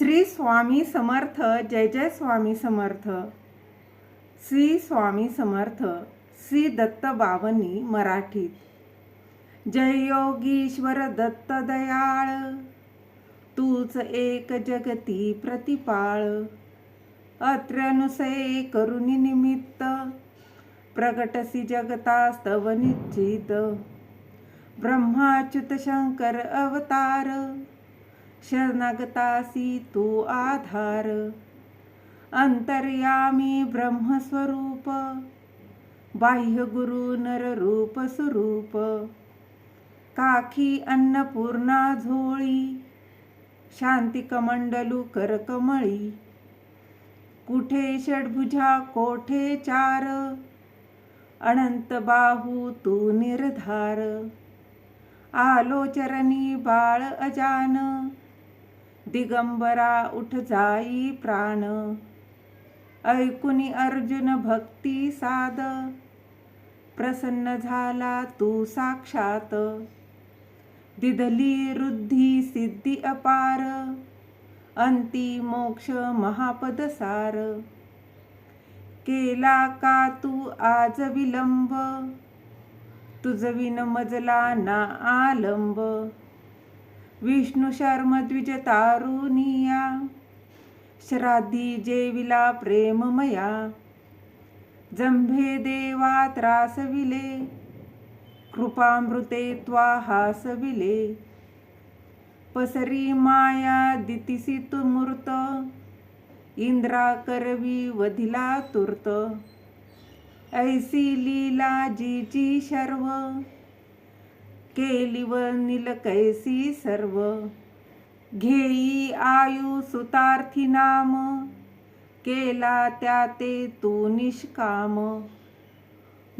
श्री स्वामी समर्थ जय जय स्वामी समर्थ. श्री स्वामी समर्थ श्री दत्त बावनी मराठीत. जय योगीश्वर दत्त दयाळ तूच एक जगती प्रतिपाळ. अत्र्यनुसये करुणी निमित्त प्रगटसी जगतास्तव निश्चित. ब्रह्माच्युत शंकर अवतार शरणागतासी तू आधार. अंतर्यामी ब्रह्मस्वरूप बाह्य गुरु नररूप स्वरूप काखी अन्नपूर्णा झोळी शांती कमंडलू करकमळी. कुठे षडभुजा कोठे चार? अनंत बाहू तू निर्धार. आलोचरणी बाळ अजान. दिगंबरा उठ जाई प्राण. ऐकुनी अर्जुन भक्ती साद. प्रसन्न झाला तू साक्षात. दिधली रुद्धी सिद्धी अपार. अंती मोक्ष महापद सार. केला का तू आज विलंब? तुझ विन मजला ना आलंब. विष्णू शर्म श्राद्धी जेविला प्रेममया जंभे देवा त्रासविले कृपामृते त्वा हासविले पसरी माया दितिसी तू मूर्त इंद्रा करवी वधिला तुर्त ऐसी लीला जीची शर्व केली व निलकैसी सर्व. घेई आयु सुतार्थी नाम. केला त्या ते तू निष्काम.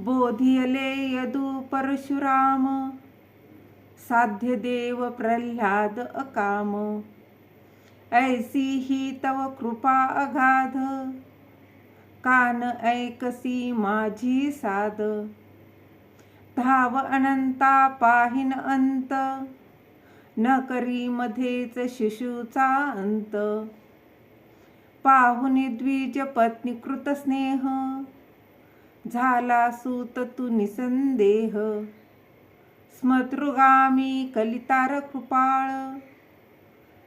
बोधियले यदु परशुराम. साध्य देव प्रल्हाद अकाम. ऐसी ही तव कृपा अगाध. कान ऐकसी माझी साध. धाव अनंता पाहिन अंत. न करी मध्येच शिशूचा अंत. पाहुनी द्विज पत्नी कृत स्नेह. झाला सूत तू निसंदेह. स्मतृगामी कलितार कृपाळ.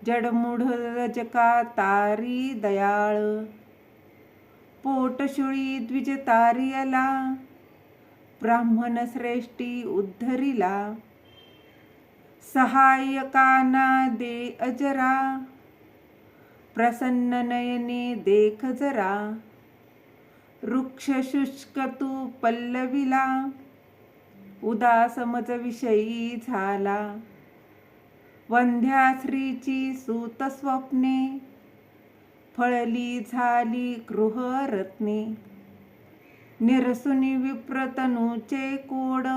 जडमुढ रजका तारी दयाळ. पोटशुळी द्विज तारियला. ब्राह्मण श्रेष्ठी उद्धरिला सहायकाना दे अजरा प्रसन्न नयने देख जरा वृक्ष शुष्क तू पल्लविला उदासमज विषयी झाला. वंध्या श्रीची सूत स्वप्ने फळली झाली गृहरत्ने. निरसुनी विप्रतनूचे कोड.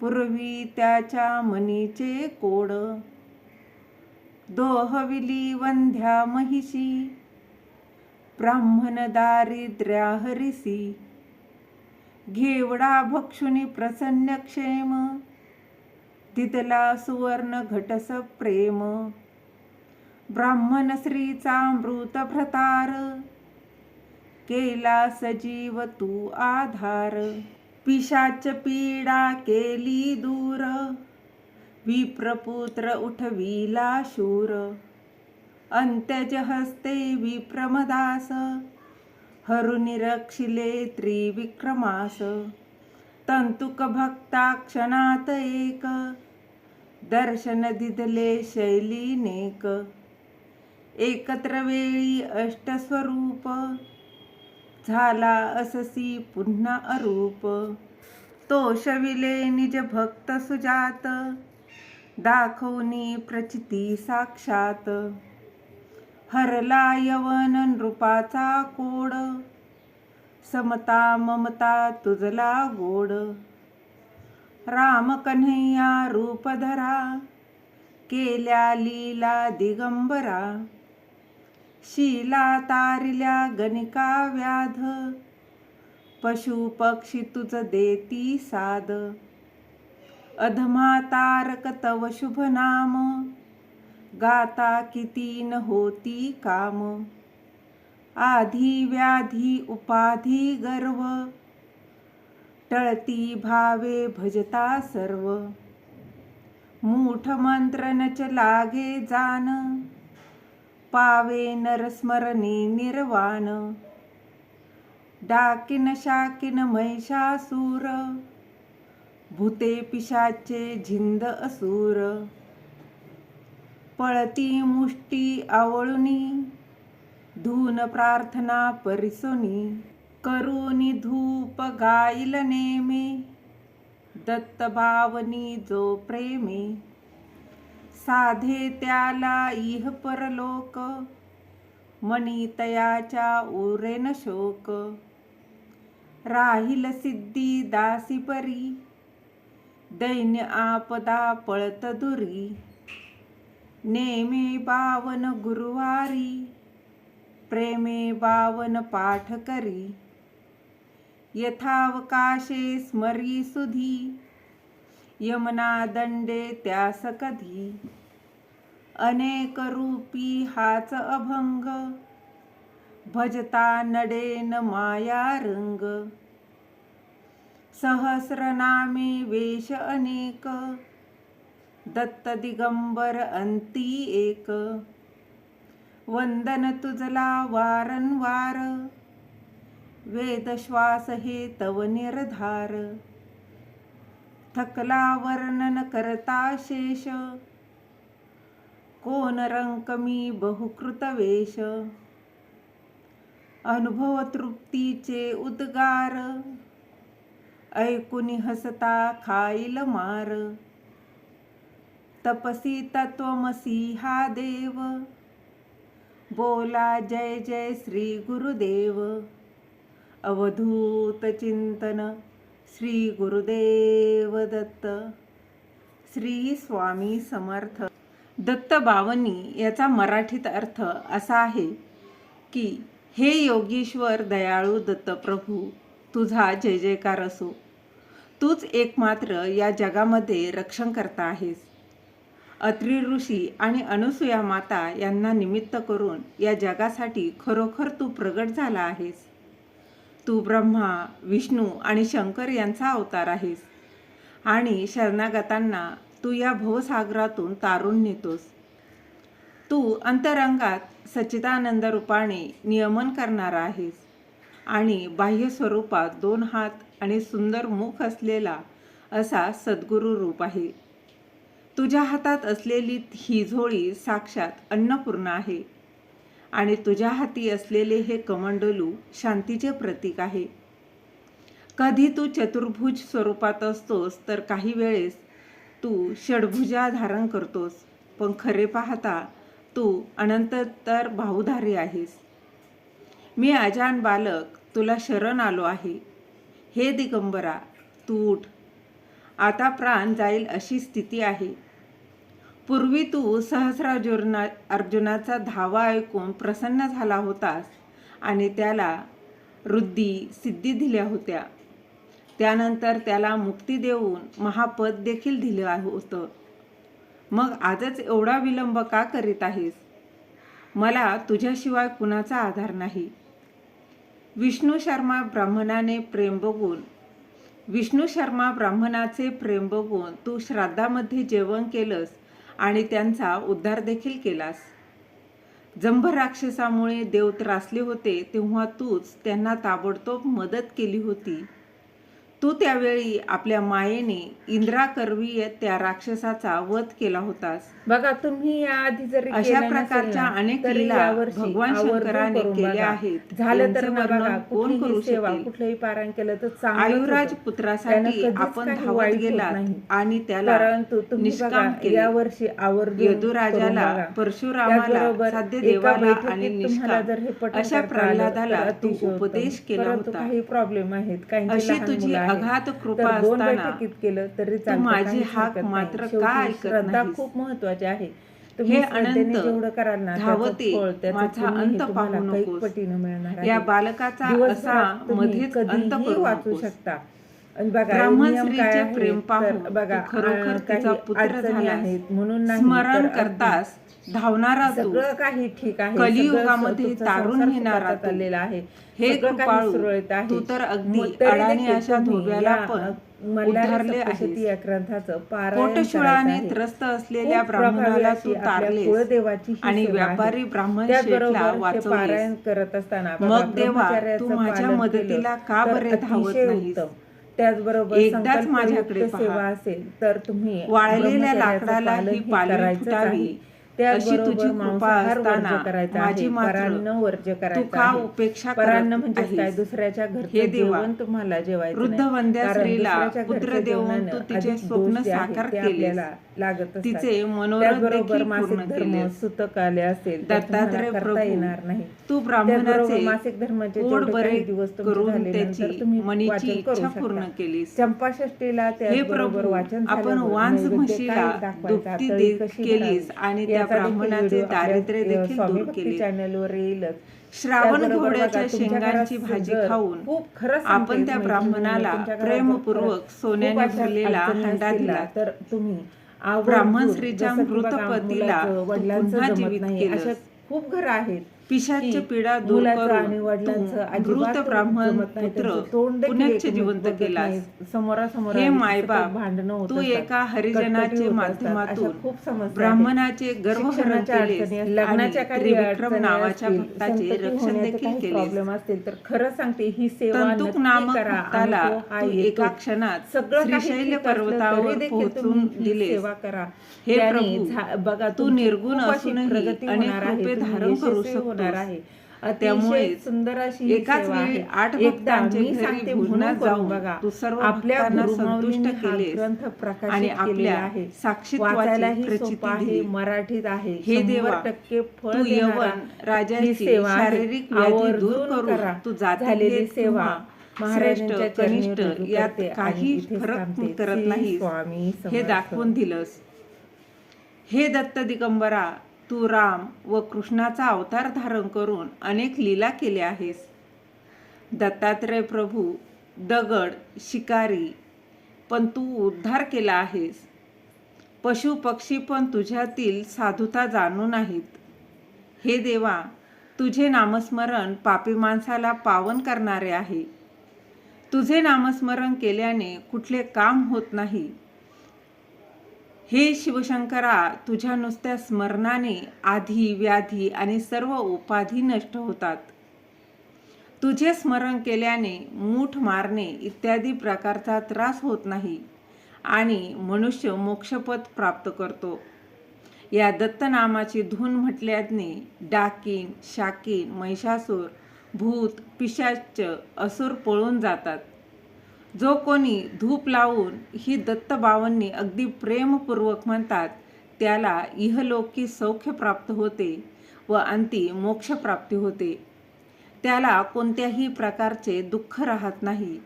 पूर्वी त्याच्या मनीचे कोड. दोहविली वंध्या महिषी. ब्राह्मण दारिद्र्या हरिसी. घेवडा भक्षुनी प्रसन्न क्षेम. दिदला सुवर्ण घटस प्रेम ब्राह्मण श्रीचा मृत भ्रतार केला सजीव तू आधार. पिशाच पीडा केली दूर. विप्रपुत्र उठविला शूर. अंत्यज हस्ते विप्रमदास. हरुनिरक्षिले त्रिविक्रमास. तंतुक भक्ता क्षणात एक. दर्शन दिदले शैली नेक. एकत्र वेळी अष्टस्वरूप. झाला अससी पुन्हा अरूप. तोषविले निज भक्त सुजात. दाखवनी प्रचिती साक्षात. हरला यवन नृपाचा कोड. समता ममता तुझला गोड. राम कन्हैया रूपधरा. केल्या लीला दिगंबरा. शीला तारिल्या गणिका व्याध पशु पक्षी तुझ देती साद अधमा तारक तव शुभ नाम. गाता किती न होती काम. आधी व्याधी उपाधी गर्व. टळती भावे भजता सर्व. मूठ मंत्र नच लागे जान. पावे नरस्मरणी निर्वाण. डाकिन शाकिन महिषासूर भूते पिशाचे झिंद असुर. पळती मुष्टी आवळुनी धून प्रार्थना परिसोनी. करुनी धूप गाईल नेमे दत्त भावनी जो प्रेमे. साधे त्याला इह परलोक मनी तयाच्या उरेन शोक. राहील सिद्धी दासी परी दैन्य आपदा पळत दुरी. नेमे बावन गुरुवारी प्रेमे बावन पाठ करी. यथावकाशे स्मरी सुधी यमना दंडे त्यास कधी अनेक रूपी हाच अभंग भजता नडेन माया रंग. सहस्रनामे वेश अनेक दत्त दिगंबर अंती एक. वंदन तुझला वारंवार वेदश्वास हे तव निर्धार. थकला वर्णन करता शेष. कोण रंक मी बहुकृत वेश. अनुभव तृप्तीचे उद्गार. ऐकुनी हसता खाईल मार. तपसी तत्वमसी हा देव. बोला जय जय श्री गुरुदेव. अवधूत चिंतन श्री गुरुदेव दत्त श्री स्वामी समर्थ. दत्त बावनी याचा मराठीत अर्थ असा आहे की हे योगीश्वर दयाळू दत्तप्रभू तुझा जय जयकार असो. तूच एकमात्र या जगामध्ये रक्षण करता आहेस अत्रि ऋषी आणि अनुसूया माता यांना निमित्त करून या जगासाठी खरोखर तू प्रगट झाला आहेस. तू ब्रह्मा विष्णू आणि शंकर यांचा अवतार आहेस. आणि शरणागतांना तू या भवसागरातून तारून नेतोस. तू अंतरंगात सच्चिदानंद रूपाने नियमन करणारा आहेस. आणि बाह्य स्वरूपात दोन हात आणि सुंदर मुख असलेला असा सद्गुरू रूप आहे. तुझ्या हातात असलेली ही झोळी साक्षात अन्नपूर्ण आहे. आणि तुझ्या हाती असलेले हे कमंडलू शांतीचे प्रतीक आहे. कधी तू चतुर्भुज स्वरूपात असतोस तर काही वेळेस तू षडभुजा धारण करतोस. पण खरे पाहता तू अनंत तर भाऊधारी आहेस. मी अजान बालक तुला शरण आलो आहे. हे दिगंबरा तू उठ. आता प्राण जाईल अशी स्थिती आहे. पूर्वी तू सहस्रार्जुना अर्जुनाचा धावा ऐकून प्रसन्न झाला होतास आणि त्याला वृद्धी सिद्धी दिल्या होत्या. त्यानंतर त्याला मुक्ती देऊन महापद देखील दिलं होतं. मग आजच एवढा विलंब का करीत आहेस? मला तुझ्याशिवाय कुणाचा आधार नाही. विष्णू शर्मा ब्राह्मणाने प्रेम बघून विष्णू शर्मा ब्राह्मणाचे प्रेम बघून तू श्राद्धामध्ये जेवण केलंस आणि त्यांचा उद्धार देखील केलास. जंभ राक्षसामुळे देव त्रासले होते तेव्हा तूच त्यांना ताबडतोब मदत केली होती. तू त्यावेळी आपल्या मायेने इंद्राकरवी त्या राक्षसाचा वध केला होतास बघा तुम्ही याआधी जरी अशा केलं प्रकारच्या अनेक लीला भगवान शंकराने केल्या बघा. आहेत. झालं तर वर्णन कोण करू सेवा शकेल? कुठलंही पारायण केलं तर आयुराज. पुत्रासाठी आपण धावत नाही. आणि त्याला परंतु निष्काम केले. या वर्षी आवर्जून यदुराजाला. परशुरामाला साध्य देवाला आणि हे निष्काम अशा प्रल्हादाला तू. उपदेश केला होता काही प्रॉब्लेम आहेत काही अशी तुझी अघात कृपा दोन बैठकीत केलं तरी माझी हाक. मात्र का ऐकत? खूप महत्वाची आहे हे अनंत धावते, माझा अंत पाहू नकोस. पटीनं मिळणार या आहे. बालकाचा असा मध्येच अंत वाचू. शकता ब्राह्मण आहे प्रेम पाहून बघा खरोखर तिचा पुत्र झालास. आहेत म्हणून स्मरण करतास धावणारा तू सगळं काही ठीक आहे कलियुगामध्ये तारून नेणारा तू. चाललेला आहे हे कृपाळू, आहे. तू तर अगदी अडाणी अशा धोब्याला पण उद्धारले आहेस. या ग्रंथाचं पोटशुळाने आहे. त्रस्त असलेल्या ब्राह्मणाला तू ही आणि आहे. व्यापारी ब्राह्मण शेठला पारायण करत असताना मग देवा, तू माझ्या मदतीला का बरे धावत नाहीस? त्याचबरोबर एकदाच माझ्याकडे. सेवा असेल तर तुम्ही वाळलेल्या लाकडाला ही पालवी फुटावी. अशी तुझी कृपा असताना माझी तू करायचं उपेक्षा परान्न म्हणजे काय? दुसऱ्याच्या घरचं हे देवा, जेवण तुम्हाला जेवायचं वृद्ध. वंद्या स्त्रीला पुत्र देऊन तू तिचे स्वप्न साकार. आपल्याला लागत. तिचे मनोरथ देखील मासिक पूर्ण धर्म. सुतक आले असेल तर दत्तात्रय करता प्रभू, येणार नाही तू ब्राह्मणाचे मासिक धर्माचे जेवढे बरे दिवस करून त्याची मनीची इच्छा. पूर्ण केलीस चंपाषष्टीला हे प्रभू वाचन आपण वांस म्हशीला काय दाखवायचा, दुपटी तळी दे- कशी केलीस आणि त्या ब्राह्मणाचे दारिद्र्य देखील दूर केले चॅनलवर येईलच श्रावण घोड्याच्या शेंगांची भाजी खाऊन खूप आपण त्या ब्राह्मणाला प्रेमपूर्वक सोन्याने भरलेला हंडा दिला. तर तुम्ही ब्राह्मण स्त्रीच्या मृत पतीला पुन्हा जीवित. अशा खूप घरं आहेत पिशाच्य की पीडा दूर आणि करून वडिलांचं अजिबात ब्राह्मण पुत्र एकमेक जिवंत नाही. समोरासमोर हे मायबाप, सतत भांडणं तू. एका हरिजनाचे. माध्यमातून खूप आहेत. ब्राह्मणाचे गर्भहरण आणि लग्नाच्या काही नावाच्या भक्ताचे रक्षण देखील प्रॉब्लेम असतील तर खरं सांगते ही सेवा तंतुक करा भक्ताला. एका क्षणात सगळं असलं पर्वतावर पोहोचून दिलेस. सेवा करा हे प्रभू, बघा तू निर्गुण असूनही प्रगती अनेक होणार आहे, रूपे धारण करू यशस्वी होणार. आहे त्यामुळे सुंदर अशी एकाच वेळी. आठ एकदा भक्तांचे मी घरी सांगते भोजनात म्हणून करून जाऊन बघा तू सर्व आपल्या संतुष्ट केलेस ग्रंथ प्रकाशित आणि आपल्या आहे साक्षीत्वाची वाचायलाही प्रचिती सोपा आहे. मराठीत आहे हे देवा, टक्के फळ यवन राजाची सेवा. शारीरिक व्याधी दूर करा. तू जाती झालेली सेवा चरणी कनिष्ठ यात काही फरक. करत नाही स्वामी हे. दाखवून दिलंस हे दत्त दिगंबरा तू राम व कृष्णाचा अवतार धारण करून अनेक लीला केल्या आहेस. दत्तात्रय प्रभू दगड शिकारी पण तू उद्धार केला आहेस. पशु पक्षी पण तुझ्यातील साधुता जाणून नाहीत हे देवा तुझे नामस्मरण पापी माणसाला पावन करणारे आहे. तुझे नामस्मरण केल्याने कुठले काम होत नाही. हे शिवशंकरा तुझ्या नुसत्या स्मरणाने आधी व्याधी आणि सर्व उपाधी नष्ट होतात. तुझे स्मरण केल्याने मूठ मारणे इत्यादी प्रकारचा त्रास होत नाही आणि मनुष्य मोक्षपद प्राप्त करतो. या दत्तनामाची धून म्हटल्याने डाकीन शाकीन महिषासूर भूत पिशाच असुर पळून जातात. जो कोणी धूप लावून ही दत्तबावांनी अगदी प्रेमपूर्वक म्हणतात त्याला इहलोकी सौख्य प्राप्त होते व अंती मोक्षप्राप्ती होते. त्याला कोणत्याही प्रकारचे दुःख राहत नाही.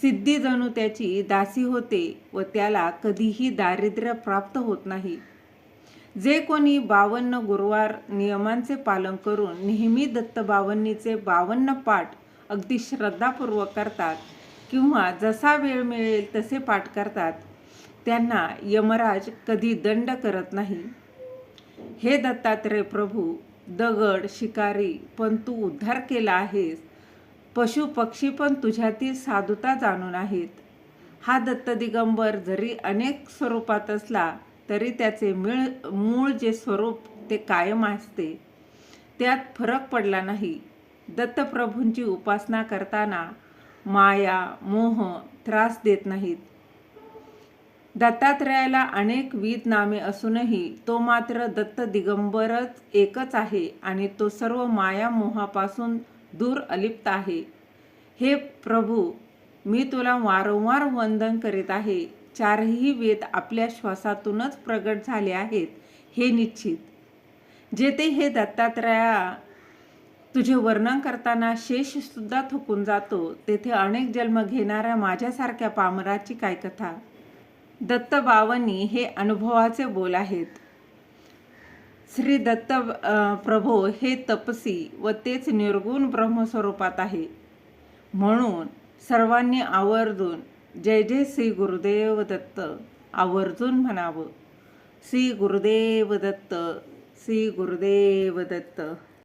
सिद्धी जणू त्याची दासी होते व त्याला कधीही दारिद्र्य प्राप्त होत नाही. जे कोणी बावन्न गुरुवार नियमांचे पालन करून नेहमी दत्तबावन्नीचे बावन्न पाठ अगदी श्रद्धापूर्वक करतात किंवा जसा वेळ मिळेल तसे पाठ करतात. त्यांना यमराज कधी दंड करत नाही. हे दत्तात्रय प्रभू दगड शिकारी पण तू उद्धार केला आहेस. पशु पक्षी पण तुझ्यातील साधुता जाणून आहेत. हा दत्त दिगंबर जरी अनेक स्वरूपात असला तरी त्याचे मिळ मूळ जे स्वरूप ते कायम असते. त्यात फरक पडला नाही. दत्तप्रभूंची उपासना करताना माया मोह त्रास देत नाहीत. दत्तात्रयाला अनेक विध नामे असूनही तो मात्र दत्त दिगंबरच एकच आहे आणि तो सर्व माया मोहापासून दूर अलिप्त आहे. हे प्रभू मी तुला वारंवार वंदन करीत आहे. चारही वेद आपल्या श्वासातूनच प्रगट झाले आहेत हे निश्चित. जेथे हे दत्तात्रया तुझे वर्णन करताना शेषसुद्धा थकून जातो. तेथे अनेक जन्म घेणाऱ्या माझ्यासारख्या पामराची काय कथा? दत्त बावनी हे अनुभवाचे बोल आहेत. श्री दत्त प्रभो हे तपसी व तेच निर्गुण ब्रह्मस्वरूपात आहे. म्हणून सर्वांनी आवर्जून जय जय श्री गुरुदेव दत्त आवर्जून म्हणावं. श्री गुरुदेव दत्त श्री गुरुदेव दत्त.